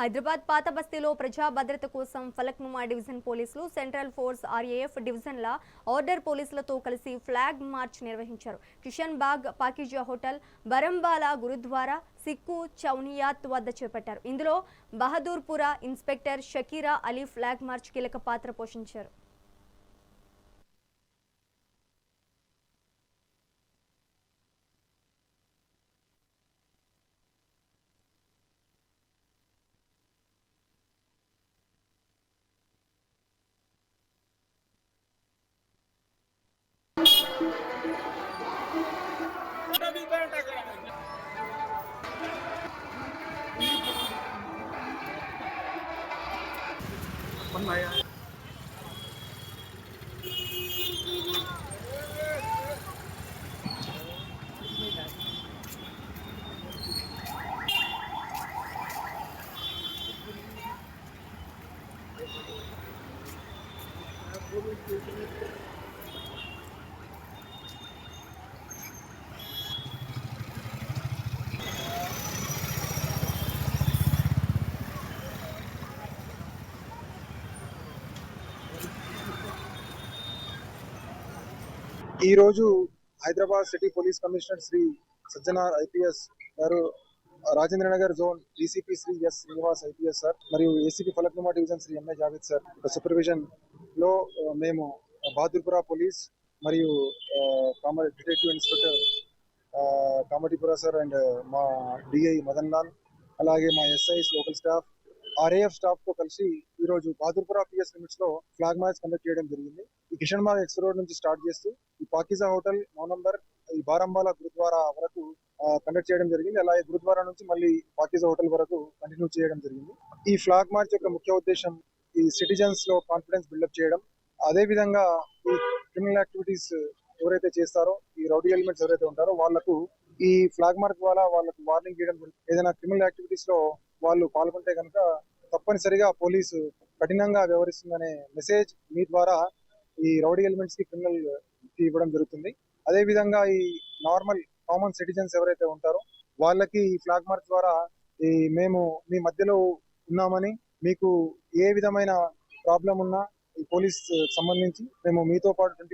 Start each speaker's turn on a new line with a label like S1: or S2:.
S1: హైదరాబాద్ పాత బస్తీలో ప్రజా భద్రత కోసం ఫలక్నుమా డివిజన్ పోలీసులు సెంట్రల్ ఫోర్స్ ఆర్ఏఎఫ్ డివిజన్ల ఆర్డర్ పోలీసులతో కలిసి ఫ్లాగ్ మార్చ్ నిర్వహించారు. కిషన్ బాగ్ పాకిజా హోటల్ బరంబాలా గురుద్వారా సిక్కు చౌనియాత్ వద్ద చేపట్టారు. ఇందులో Bahadurpura inspector Shakira Ali flag march కీలక పాత్ర పోషించారు.
S2: ఈ రోజు Hyderabad city police commissioner Shri Sajjanar IPS గారు Rajendra Nagar zone DCP Shri S Srinivas IPS sir మరియు ACP Falaknuma division Shri M A Javed sir. సూపర్విజన్లో మేము బహదూర్పురా పోలీస్ మరియు comer detective inspector ఆ, కామటిపురా సార్ అండ్ మా డిఐ మదన్ లాల్ అలాగే మా SIs local staff RAF స్టాఫ్తో కలిసి ఈ రోజు బహదూర్పురా పిఎస్ లిమిట్స్లో ఫ్లాగ్ మార్చ్ కండక్ట్ చేయడం జరిగింది. ఈ కిషన్ బాగ్ ఎక్స్ రోడ్ నుంచి స్టార్ట్ చేస్తూ ఈ పాకిజా హోటల్ నో నంబర్ ఈ బారంబాలా గురుద్వారా వరకు కండక్ట్ చేయడం జరిగింది. అలాగే గురుద్వారా నుంచి మళ్ళీ పాకిజా హోటల్ వరకు కంటిన్యూ చేయడం జరిగింది. ఈ ఫ్లాగ్ మార్చ్ యొక్క ముఖ్య ఉద్దేశం ఈ సిటిజన్స్లో కాన్ఫిడెన్స్ బిల్డప్ చేయడం. అదే విధంగా ఈ క్రిమినల్ యాక్టివిటీస్ ఎవరైతే చేస్తారో ఈ రౌడీ ఎలిమెంట్స్ ఎవరైతే ఉంటారో వాళ్ళకు ఈ ఫ్లాగ్ మార్క్ ద్వారా వాళ్ళకు వార్నింగ్ చేయడం ఏదైనా క్రిమినల్ యాక్టివిటీస్లో వాళ్ళు పాల్గొంటే కనుక తప్పనిసరిగా పోలీసు కఠినంగా వ్యవహరిస్తుందనే మెసేజ్ మీ ద్వారా ఈ రౌడీ ఎలిమెంట్స్కి క్రిమినల్ ఇవ్వడం జరుగుతుంది. అదే విధంగా ఈ నార్మల్ కామన్ సిటిజన్స్ ఎవరైతే ఉంటారో వాళ్ళకి ఈ ఫ్లాగ్ మార్క్ ద్వారా ఈ మేము మీ మధ్యలో ఉన్నామని మీకు ఏ విధమైన ప్రాబ్లం ఉన్నా ఈ పోలీస్ సంబంధించి మేము మీతో పాటు ట్వంటీ